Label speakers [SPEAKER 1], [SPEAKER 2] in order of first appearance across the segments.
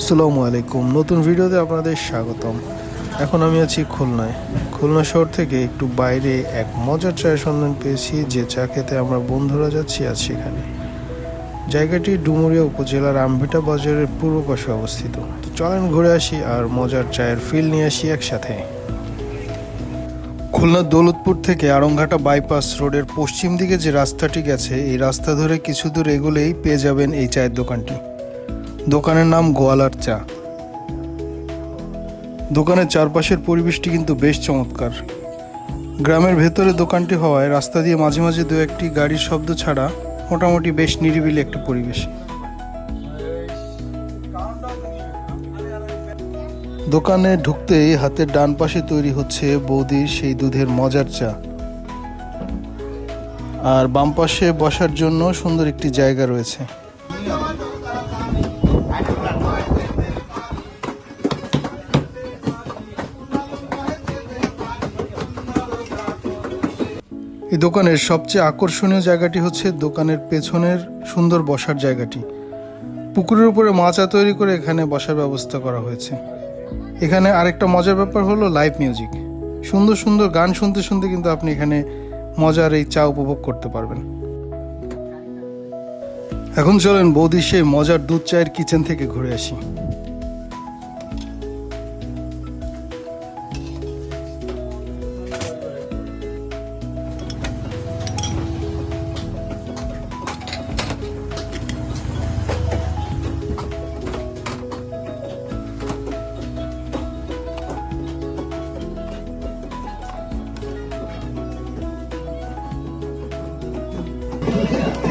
[SPEAKER 1] আসসালামু আলাইকুম। নতুন ভিডিওতে আপনাদের স্বাগতম। এখন আমি আছি খুলনায়। খুলনা শহর থেকে একটু বাইরে এক মজার চায়ের সন্ধান পেয়েছি, যে চা খেতে আমরা বন্ধুরা যাচ্ছি আজ সেখানে। জায়গাটি ডুমুরিয়া উপজেলার আমভিটা বাজারের পূর্ব পাশে অবস্থিত। তো চলেন ঘুরে আসি আর মজার চায়ের ফিল নিয়ে আসি একসাথে। খুলনার দৌলতপুর থেকে আরংঘাটা বাইপাস রোডের পশ্চিম দিকে যে রাস্তাটি গেছে, এই রাস্তা ধরে কিছু দূর এগুলেই পেয়ে যাবেন এই চায়ের দোকানটি। দোকানের নাম গোয়ালার চা। দোকানের চারপাশের পরিবেশটি কিন্তু বেশ চমৎকার। গ্রামের ভেতরে দোকানটি হওয়ায় রাস্তা দিয়ে মাঝে মাঝে দু একটি গাড়ির শব্দ ছাড়া মোটামুটি বেশ নিরিবিলি একটা পরিবেশ। দোকানে ঢুকতেই হাতের ডান পাশে তৈরি হচ্ছে বৌদির সেই দুধের মজার চা। আর বাম পাশে বসার জন্য সুন্দর একটি জায়গা রয়েছে। এই দোকানের সবচেয়ে আকর্ষণীয় জায়গাটি হচ্ছে দোকানের পেছনের সুন্দর বসার জায়গাটি। পুকুরের উপরে মাচা তৈরি করে এখানে বসার ব্যবস্থা করা হয়েছে। এখানে আরেকটা মজার ব্যাপার হলো লাইভ মিউজিক সুন্দর সুন্দর গান শুনতে শুনতে কিন্তু আপনি এখানে মজার এই চা উপভোগ করতে পারবেন। এখন চলেন বৌদি সেই মজার দুধ চায়ের কিচেন থেকে ঘুরে আসি।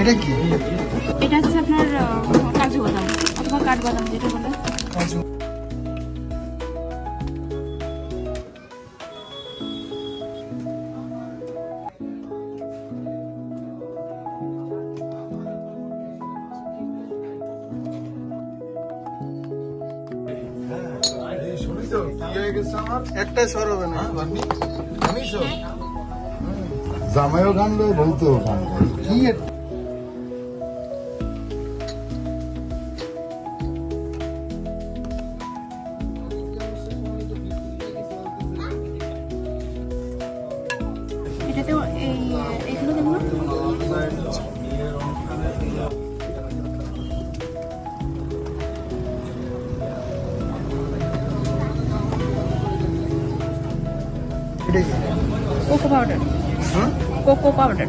[SPEAKER 1] এটা কি?
[SPEAKER 2] এটা হচ্ছে আপনার কাজু বাদাম অথবা কাঠবাদাম যেটা বলে।
[SPEAKER 1] একটা সর হবে না?
[SPEAKER 3] জামাইও গান বলতেও গান
[SPEAKER 1] কি এটা কি?
[SPEAKER 2] Cocoa powder
[SPEAKER 1] hmm?
[SPEAKER 2] Cocoa powder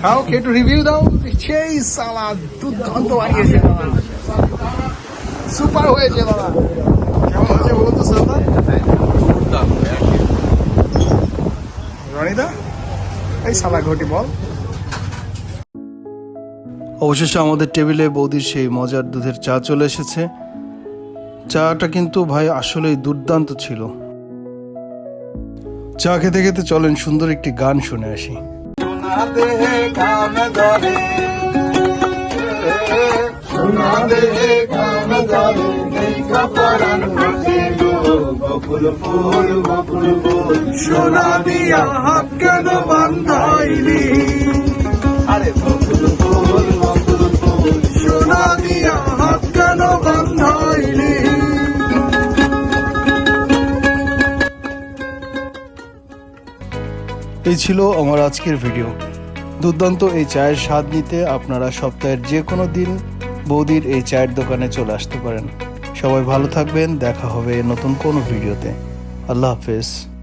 [SPEAKER 1] খাও একটু রিভিউ দাও সেই সালা দুর্দান্ত বানিয়েছে বাবা সুপার হয়েছে বাবা। কেমন হয়েছে তো রনিদা এই ঘটি বল। অবশেষে আমাদের টেবিলে বৌদির সেই মজার দুধের চা চলে এসেছে। চাটা কিন্তু ভাই আসলেই দুর্দান্ত ছিল। চা খেতে খেতে চলেন সুন্দর একটি গান শুনে আসি। সোনা দিয়া কেন বান্ধাইলি? আরে সোনা দিয়া কেন বান্ধাইলি? এই ছিল আমার আজকের ভিডিও। দুর্দান্ত এই চায়ের স্বাদ নিতে আপনারা সপ্তাহের যে কোনো দিন বৌদির এই চায়ের দোকানে চলে আসতে পারেন। সবাই ভালো থাকবেন, দেখা হবে নতুন কোনো ভিডিওতে। আল্লাহ হাফেজ।